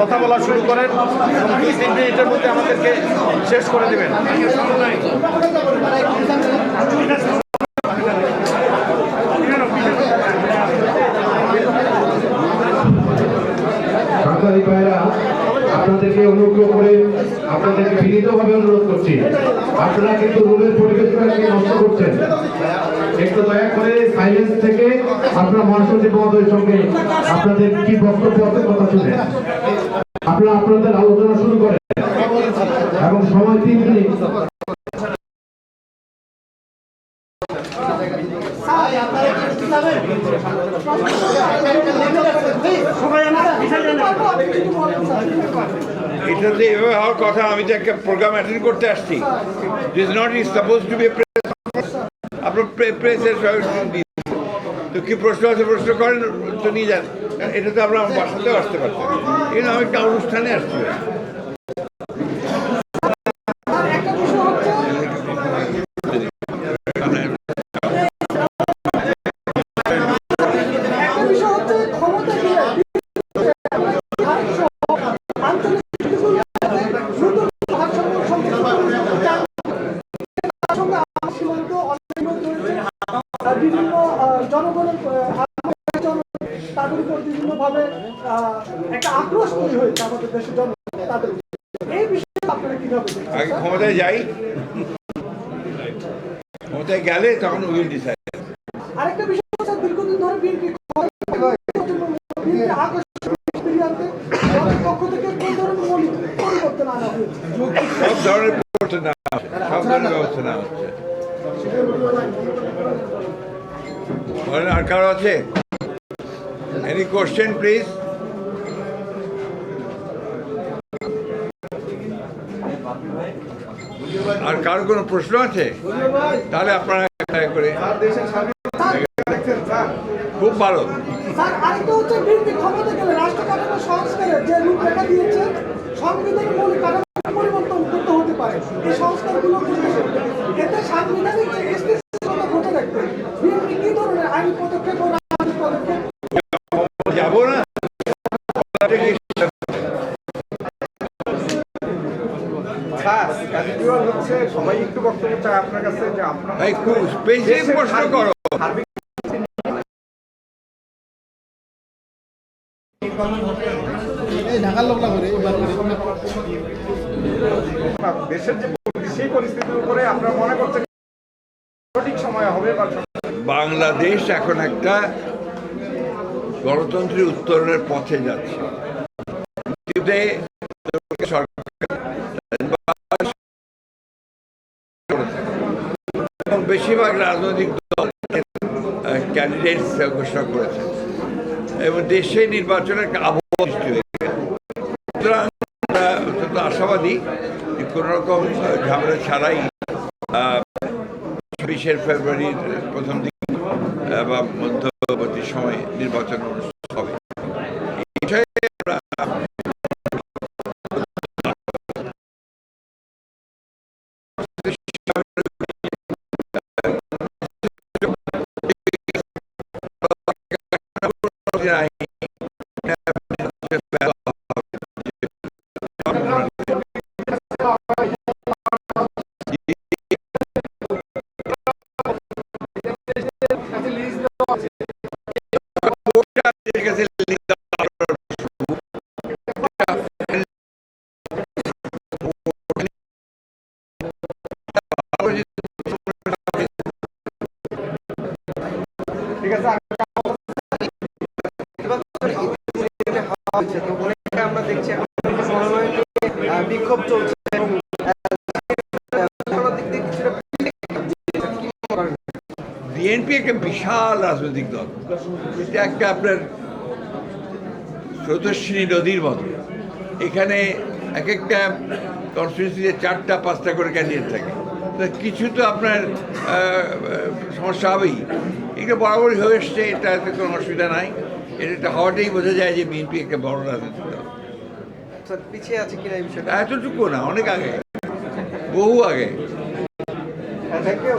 কথা বলা শুরু করেন এবং দুই তিন মিনিটের মধ্যে আমাদেরকে শেষ করে দেবেন। আপনাদেরকে অনুগ্রহ আপনাদেরকে বিনীতভাবে অনুরোধ করছি। আপনারা কিন্তু রুমের পরিবেশটাকে নষ্ট করছেন। একটু দয়া করে সাইলেন্স থেকে আপনারা মহাসচিব মহোদয়ের সঙ্গে আপনাদের কি বক্তব্য আছে, কথা শুনে আপনারা আপনাদের আলোচনা শুরু করেন এবং সময় তিন মিনিট এটা তো এভাবে হওয়ার কথা, আমি তো একটা প্রোগ্রাম অ্যাটেন্ড করতে আসছি। This not is suppose to be আপনার প্রেসের তো কি প্রশ্ন আছে, প্রশ্ন করেন, তো নিয়ে যান। এটা তো আমরা আমার বাসাতেও আসতে পারতাম কিন্তু আমি একটা অনুষ্ঠানে আসছি একটা বিষয় হচ্ছে ক্ষমতা দিয়ে আঞ্চলিক নতুন ভারসাম্য সম্পর্কে তার সঙ্গে আমার সীমান্ত অন্যান্য চলছে আর বিভিন্ন আহ, জনগণের তাদের উপর বিভিন্নভাবে একটা আক্রোশ তৈরি হয়েছে আমাদের দেশের জনগণ তাদের এই বিষয়ে আপনারা কীভাবে আগে ক্ষমতায় যাই। ক্ষমতায় গেলে তখন উইল ডিসাইড আরেকটা বিষয় হচ্ছে দীর্ঘদিন ধরে বিএনপি সব ধরনের পরিবর্তন হচ্ছে সব ধরনের ব্যবস্থা নেওয়া হচ্ছে। আর আছে? এনি কোশ্চেন প্লিজ আর কারও কোনো প্রশ্ন আছে? তাহলে আপনারা করে খুব ভালো পরিবর্তন করতে হতে পারে এই সংস্কারগুলো করতে হবে। এতে সাংবিধানিক যে স্থিতিশীলতা বজায় রাখতে বিএনপি কি ধরনের আইনি পদক্ষেপ ও রাজনৈতিক পদক্ষেপ যাব না সবাই একটু বক্তব্য আপনার কাছে যে দেশের যে পরিস্থিতির উপরে মনে সঠিক সময় হবে বাংলাদেশ এখন একটা গণতন্ত্রের উত্তরণের পথে যাচ্ছে। বেশিরভাগ রাজনৈতিক দল ক্যান্ডিডেট ঘোষণা করেছে। এবং দেশে নির্বাচনের একটা আবহাওয়া সৃষ্টি আশাবাদী যে কোনো রকম ঝামেলা ছাড়াই ছাব্বিশের ফেব্রুয়ারির প্রথম দিক বা মধ্যবর্তী সময়ে নির্বাচন বিএনপি একটা বিশাল রাজনৈতিক দল। এটা একটা আপনার স্রোতস্বিনী নদীর মতো। এখানে এক একটা কনস্টিটিউন্সিতে চারটা, পাঁচটা করে ক্যান্ডিডেট থাকে। কিছু তো আপনার সমস্যা হবেই। এটা বরাবরই হয়ে এসছে এটাতে কোনো অসুবিধা নাই। এটা হওয়াটাই বোঝা যায় যে বিএনপি একটা বড় রাজনৈতিক দল। পিছিয়ে আছে কিনা এই বিষয়টা? এতটুকু না অনেক আগে। বহু আগে। Thank you